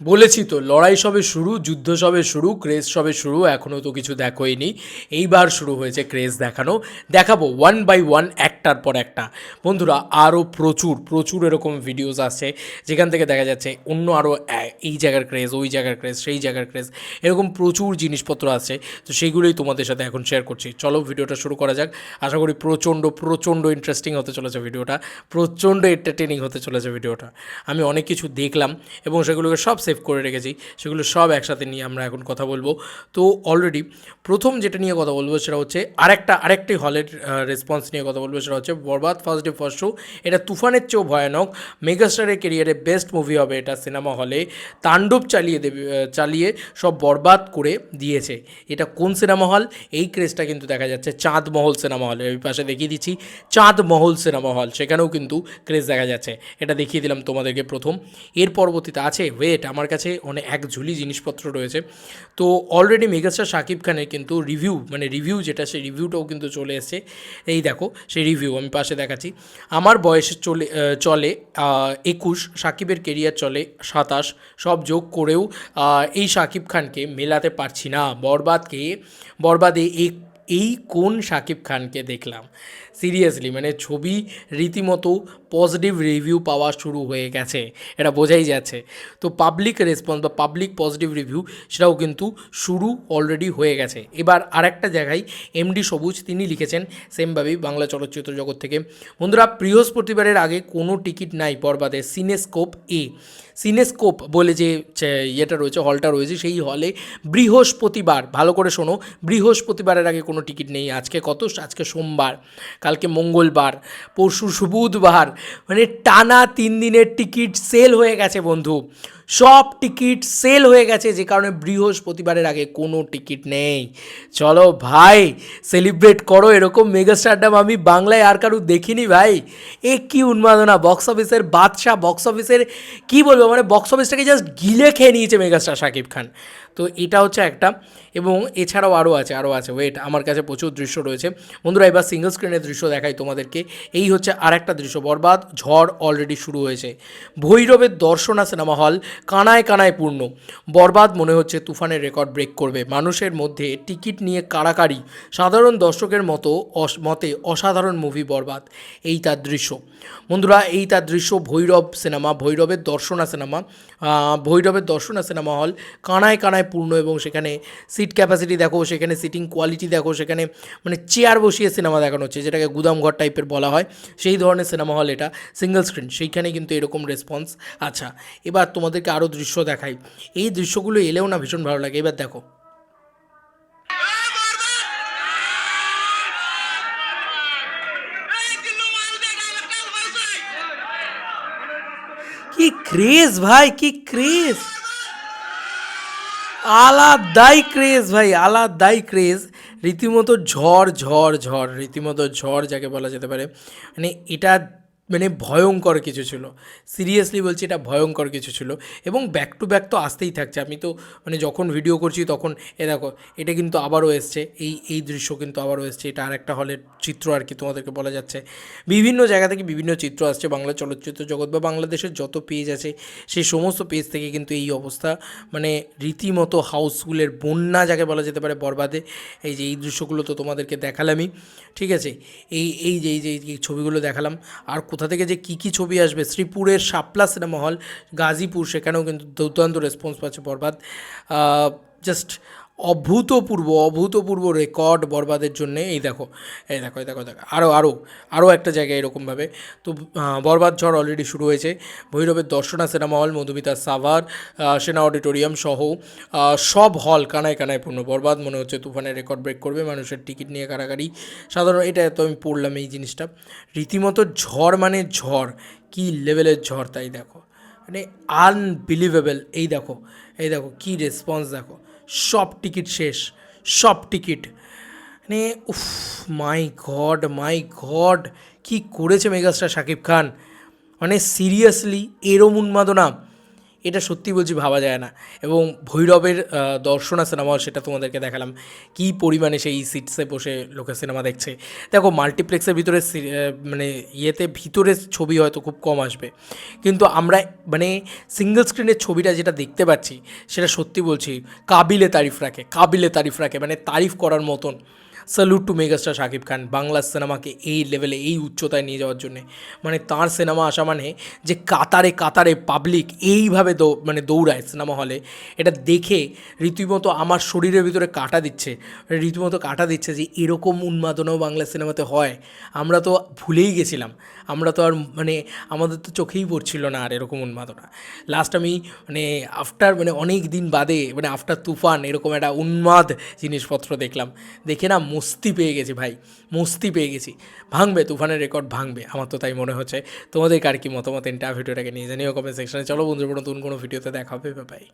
বলেছি তো, লড়াই সবে শুরু, যুদ্ধ সবে শুরু, ক্রেজ সবে শুরু এখনও তো কিছু দেখোইনি। এইবার শুরু হয়েছে ক্রেজ দেখানো। দেখাবো ওয়ান বাই ওয়ান একটার পর একটা। বন্ধুরা আরও প্রচুর প্রচুর এরকম ভিডিওস আসছে, যেখান থেকে দেখা যাচ্ছে অন্য আরও এই জায়গার ক্রেজ ওই জায়গার ক্রেজ সেই জায়গার ক্রেজ এরকম প্রচুর জিনিসপত্র আছে তো সেইগুলোই তোমাদের সাথে এখন শেয়ার করছি। চলো ভিডিওটা শুরু করা যাক। আশা করি প্রচণ্ড প্রচণ্ড ইন্টারেস্টিং হতে চলেছে ভিডিওটা প্রচণ্ড এন্টারটেনিং হতে চলেছে ভিডিওটা আমি অনেক কিছু দেখলাম এবং সেগুলোকে সব সেভ করে রেখেছি, সেগুলো সব একসাথে নিয়ে আমরা এখন কথা বলব। তো অলরেডি প্রথম যেটা নিয়ে কথা বলব সেটা হচ্ছে আরেকটা, আরেকটি হলের রেসপন্স নিয়ে কথা বলব, সেটা হচ্ছে Borbaad first day first show এটা তুফানের চেয়েও ভয়ানক। মেগাস্টারের কেরিয়ারে বেস্ট মুভি হবে এটা সিনেমা হলে তাণ্ডব চালিয়ে দেবে চালিয়ে সব বরবাদ করে দিয়েছে। এটা কোন সিনেমা হল এই ক্রেজটা কিন্তু দেখা যাচ্ছে চাঁদ মহল সিনেমা হলে ওই পাশে দেখিয়ে দিচ্ছি চাঁদ মহল সিনেমা হল সেখানেও কিন্তু ক্রেজ দেখা যাচ্ছে। এটা দেখিয়ে দিলাম তোমাদেরকে প্রথম। এর পরবর্তীতে আছে ওয়েট আমার কাছে অনেক এক ঝুলি জিনিসপত্র রয়েছে। তো অলরেডি মেগাস্টার শাকিব খানের কিন্তু রিভিউ মানে রিভিউ যেটা, সেই রিভিউটাও কিন্তু চলে এসেছে। এই দেখো, সেই রিভিউ আমি পাশে দেখাচ্ছি। আমার বয়সে চলে চলে একুশ সাকিবের কেরিয়ার চলে, সাতাশ, সব যোগ করেও এই শাকিব খানকে মেলাতে পারছি না। বরবাদকে, বরবাদে এই এই কোন শাকিব খানকে দেখলাম? সিরিয়াসলি মানে ছবি রীতিমতো পজিটিভ রিভিউ পাওয়া শুরু হয়ে গেছে, এটা বোঝাই যাচ্ছে। তো পাবলিক রেসপন্স বা পাবলিক পজিটিভ রিভিউ সেটাও কিন্তু শুরু অলরেডি হয়ে গেছে। এবার আরেকটা জায়গায় এমডি সবুজ, তিনি লিখেছেন সেমভাবেই বাংলা চলচ্চিত্র জগৎ থেকে, বন্ধুরা বৃহস্পতিবারের আগে কোনো টিকিট নাই বরবাদে সিনেস্কোপ এ সিনেস্কোপ বলে যে ইয়েটা রয়েছে, হলটা রয়েছে, সেই হলে বৃহস্পতিবার, ভালো করে শোনো, বৃহস্পতিবারের আগে কোনো টিকিট নেই। আজকে কত? আজকে সোমবার, কালকে মঙ্গলবার, পরশু বুধবার। মানে টানা তিন দিনের টিকিট সেল হয়ে গেছে বন্ধু। সব টিকিট সেল হয়ে গেছে, যে কারণে বৃহস্পতিবারের আগে কোনো টিকিট নেই। চলো ভাই, সেলিব্রেট করো, এরকম মেগাস্টারডাম আমি বাংলায় আর কারু দেখিনি ভাই। এ কী উন্মাদনা বক্স অফিসের বাদশাহ বক্স অফিসের কী বলব মানে বক্স অফিসটাকে জাস্ট গিলে খেয়ে নিয়েছে মেগাস্টার শাকিব খান। তো এটা হচ্ছে একটা। এবং এছাড়াও আরও আছে আরও আছে। ওয়েট আমার কাছে প্রচুর দৃশ্য রয়েছে। বন্ধুরা, এবার সিঙ্গল স্ক্রিনের দৃশ্য দেখাই তোমাদেরকে। এই হচ্ছে আর একটা দৃশ্য, বরবাদ, ঝড় অলরেডি শুরু হয়েছে। ভৈরবের দর্শনা সিনেমা হল কানায় কানায় পূর্ণ। বরবাদ মনে হচ্ছে তুফানের রেকর্ড ব্রেক করবে। মানুষের মধ্যে টিকিট নিয়ে কাড়াকাড়ি। সাধারণ দর্শকের মতো মতে অসাধারণ মুভি বরবাদ। এই তার দৃশ্য। বন্ধুরা, এই তার দৃশ্য ভৈরব সিনেমা ভৈরবের দর্শনা সিনেমা ভৈরবের দর্শনা সিনেমা হল কানায় কানায় পূর্ণ এবং সেখানে সিট ক্যাপাসিটি দেখো, সেখানে সিটিং কোয়ালিটি দেখো, সেখানে মানে চেয়ার বসিয়ে সিনেমা দেখানো হচ্ছে, যেটাকে গুদামঘর টাইপের বলা হয়। সেই ধরনের সিনেমা হল এটা সিঙ্গেল স্ক্রিন সেইখানে কিন্তু এরকম রেসপন্স আচ্ছা। এবার তোমাদেরকে আরও দৃশ্য দেখাই। এই দৃশ্যগুলো এলেও না ভীষণ ভালো লাগে। এবার দেখো। কি ক্রেজ ভাই, কি ক্রেজ আলাদাই ক্রেজ ভাই, আলাদাই ক্রেজ। রীতিমতো ঝড় ঝড় ঝড়, রীতিমতো ঝড় যাকে বলা যেতে পারে। মানে এটা মানে ভয়ঙ্কর কিছু ছিল। সিরিয়াসলি বলছি এটা ভয়ঙ্কর কিছু ছিল এবং ব্যাক টু ব্যাক তো আসতেই থাকছে। আমি তো মানে যখন ভিডিও করছি তখন এ দেখো, এটা কিন্তু আবারও এসছে, এই এই দৃশ্য কিন্তু আবারও এসছে। এটা আরেকটা হলের চিত্র আর কি তোমাদেরকে বলা যাচ্ছে। বিভিন্ন জায়গা থেকে বিভিন্ন চিত্র আসছে, বাংলা চলচ্চিত্র জগৎ বা বাংলাদেশের যত পেজ আছে, সেই সমস্ত পেজ থেকে কিন্তু এই অবস্থা। মানে রীতিমতো হাউসফুলের বন্যা যাকে বলা যেতে পারে বরবাদে, এই যে, এই দৃশ্যগুলো তো তোমাদেরকে দেখালামই। ঠিক আছে? এই এই যে এই যে ছবিগুলো দেখালাম। আর কোথা থেকে যে কী কী ছবি আসবে? শ্রীপুরের শাপলা সিনেমা হল, গাজীপুর, সেখানেও কিন্তু দুর্দান্ত রেসপন্স পাচ্ছে বরবাদ জাস্ট অভূতপূর্ব অভূতপূর্ব রেকর্ড বরবাদের জন্য। এই দেখো এই দেখো এই দেখো দেখো। আরও আরও আরও একটা জায়গায় এরকমভাবে তো বরবাদ ঝড় অলরেডি শুরু হয়েছে। ভৈরবের দর্শনা সিনেমা হল, মধুমিতা সাভার সেনা অডিটোরিয়াম সহ সব হল কানায় কানায় পূর্ণ। বরবাদ মনে হচ্ছে তুফানের রেকর্ড ব্রেক করবে, মানুষের টিকিট নিয়ে কারাকারি সাধারণ, এটা তো আমি পড়লাম এই জিনিসটা। রীতিমতো ঝড় মানে ঝড়। কী লেভেলের ঝড় তাই দেখো। মানে আনবিলিভেবল এই দেখো এই দেখো, কী রেসপন্স দেখো। সব টিকিট শেষ, সব টিকিট। মানে উফ মাই গড মাই গড কি করেছে মেগাস্টার শাকিব খান? মানে সিরিয়াসলি এরম উন্মাদনা। এটা সত্যি বলছি ভাবা যায় না। এবং ভৈরবের দর্শনা সিনেমা সেটা তোমাদেরকে দেখালাম। কী পরিমাণে সেই সিটসে বসে লোকে সিনেমা দেখছে। দেখো মাল্টিপ্লেক্সের ভিতরে মানে ইয়েতে ভিতরে ছবি হয়তো খুব কম আসবে। কিন্তু আমরা মানে সিঙ্গেল স্ক্রিনের ছবিটা যেটা দেখতে পাচ্ছি, সেটা সত্যি বলছি, কাবিলে তারিফ রাখে, কাবিলে তারিফ রাখে মানে তারিফ করার মতন। Salute to megastar Shakib Khan Bangla সিনেমাকে এই লেভেলে এই উচ্চতায় নিয়ে যাওয়ার জন্যে। মানে তার সিনেমা আসা মানে যে কাতারে কাতারে পাবলিক এইভাবে দৌ মানে দৌড়ায় সিনেমা হলে এটা দেখে রীতিমতো আমার শরীরের ভিতরে কাটা দিচ্ছে। রীতিমতো কাটা দিচ্ছে যে এরকম উন্মাদনাও বাংলা সিনেমাতে হয়। আমরা তো ভুলেই গেছিলাম। আমরা তো আর মানে আমাদের তো চোখেই পড়ছিল না আর এরকম উন্মাদনা। লাস্ট আমি মানে আফটার মানে অনেক দিন বাদে মানে আফটার তুফান এরকম একটা উন্মাদ জিনিসপত্র দেখলাম। দেখে না মস্তি পেয়ে গেছি ভাই, মস্তি পেয়ে গেছি। ভাঙবে, তুফানের রেকর্ড ভাঙবে, আমার তো তাই মনে হচ্ছে। তোমাদের কার কি মতামত? ইন্টার ভিডিওটাকে নিয়ে জানিও কমেন্ট সেকশনে চলো বন্ধুরা, নতুন কোনো ভিডিওতে দেখা হবে বাই